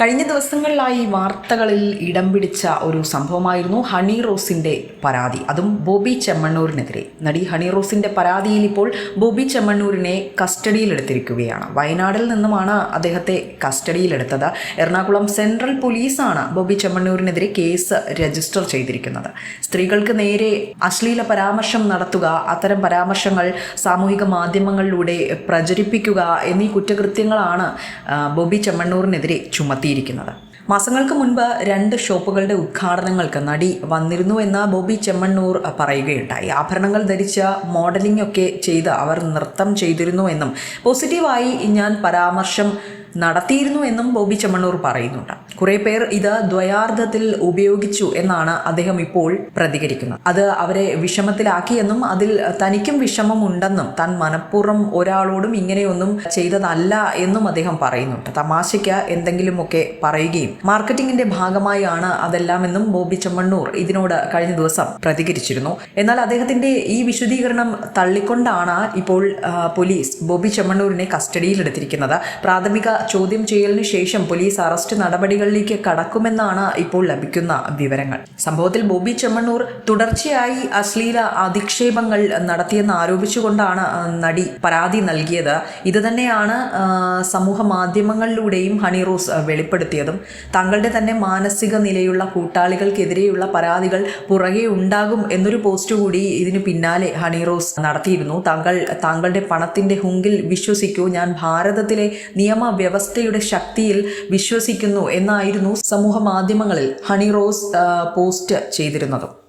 കഴിഞ്ഞ ദിവസങ്ങളിലായി വാർത്തകളിൽ ഇടം പിടിച്ച ഒരു സംഭവമായിരുന്നു ഹണി റോസിന്റെ പരാതി. അതും ബോബി ചെമ്മണ്ണൂരിനെതിരെ. നടി ഹണി റോസിന്റെ പരാതിയിൽ ഇപ്പോൾ ബോബി ചെമ്മണ്ണൂരിനെ കസ്റ്റഡിയിലെടുത്തിരിക്കുകയാണ് വയനാടിൽ നിന്നുമാണ് അദ്ദേഹത്തെ കസ്റ്റഡിയിലെടുത്തത് എറണാകുളം സെൻട്രൽ പോലീസാണ് ബോബി ചെമ്മണ്ണൂരിനെതിരെ കേസ് രജിസ്റ്റർ ചെയ്തിരിക്കുന്നത്. സ്ത്രീകൾക്ക് നേരെ അശ്ലീല പരാമർശം നടത്തുക അത്തരം പരാമർശങ്ങൾ സാമൂഹിക മാധ്യമങ്ങളിലൂടെ പ്രചരിപ്പിക്കുക എന്നീ കുറ്റകൃത്യങ്ങളാണ് ബോബി ചെമ്മണ്ണൂരിനെതിരെ ചുമത്തിയിരിക്കുന്നത് മാസങ്ങൾക്ക് മുൻപ് രണ്ട് ഷോപ്പുകളുടെ ഉദ്ഘാടനങ്ങൾക്ക് നടി വന്നിരുന്നു എന്ന് ബോബി ചെമ്മണ്ണൂർ പറയുകയുണ്ടായി. ആഭരണങ്ങൾ ധരിച്ച മോഡലിംഗ് ഒക്കെ ചെയ്ത് അവർ നൃത്തം ചെയ്തിരുന്നു എന്നും പോസിറ്റീവായി ഞാൻ പരാമർശം നടത്തിയിരുന്നു എന്നും ബോബി ചെമ്മണ്ണൂർ പറയുന്നുണ്ട്. കുറെ പേർ ഇത് ദ്വയാർത്ഥത്തിൽ ഉപയോഗിച്ചു എന്നാണ് അദ്ദേഹം ഇപ്പോൾ പ്രതികരിക്കുന്നത്. അത് അവരെ വിഷമത്തിലാക്കിയെന്നും അതിൽ തനിക്കും വിഷമമുണ്ടെന്നും താൻ മനഃപൂർവം ഒരാളോടും ഇങ്ങനെയൊന്നും ചെയ്തതല്ല എന്നും അദ്ദേഹം പറയുന്നുണ്ട് തമാശയ്ക്ക് എന്തെങ്കിലുമൊക്കെ പറയുകയും മാർക്കറ്റിംഗിന്റെ ഭാഗമായാണ് അതെല്ലാമെന്നും ബോബി ചെമ്മണ്ണൂർ ഇതിനോട് കഴിഞ്ഞ ദിവസം പ്രതികരിച്ചിരുന്നു. എന്നാൽ അദ്ദേഹത്തിന്റെ ഈ വിശദീകരണം തള്ളിക്കൊണ്ടാണ് ഇപ്പോൾ പോലീസ് ബോബി ചെമ്മണ്ണൂരിനെ കസ്റ്റഡിയിലെടുത്തിരിക്കുന്നത്. പ്രാഥമിക ചോദ്യം ചെയ്യലിന് ശേഷം പോലീസ് അറസ്റ്റ് നടപടികളിലേക്ക് കടക്കുമെന്നാണ് ഇപ്പോൾ ലഭിക്കുന്ന വിവരങ്ങൾ. സംഭവത്തിൽ ബോബി ചെമ്മണ്ണൂർ തുടർച്ചയായി അശ്ലീല അധിക്ഷേപങ്ങൾ നടത്തിയെന്ന് ആരോപിച്ചുകൊണ്ടാണ് നടി പരാതി നൽകിയത്. ഇത് തന്നെയാണ് സമൂഹ മാധ്യമങ്ങളിലൂടെയും ഹണി റോസ് വെളിപ്പെടുത്തിയതും. തങ്ങളുടെ തന്നെ മാനസിക നിലയുള്ള കൂട്ടാളികൾക്കെതിരെയുള്ള പരാതികൾ പുറകെ ഉണ്ടാകും എന്നൊരു പോസ്റ്റ് കൂടി ഇതിനു പിന്നാലെ ഹണി റോസ് നടത്തിയിരുന്നു. താങ്കൾ താങ്കളുടെ പണത്തിന്റെ ഹുങ്കിൽ വിശ്വസിക്കൂ. ഞാൻ ഭാരതത്തിലെ നിയമവ്യവസ്ഥയുടെ ശക്തിയിൽ വിശ്വസിക്കുന്നു എന്നായിരുന്നു സമൂഹ മാധ്യമങ്ങളിൽ ഹണി റോസ് പോസ്റ്റ് ചെയ്തിരുന്നതും.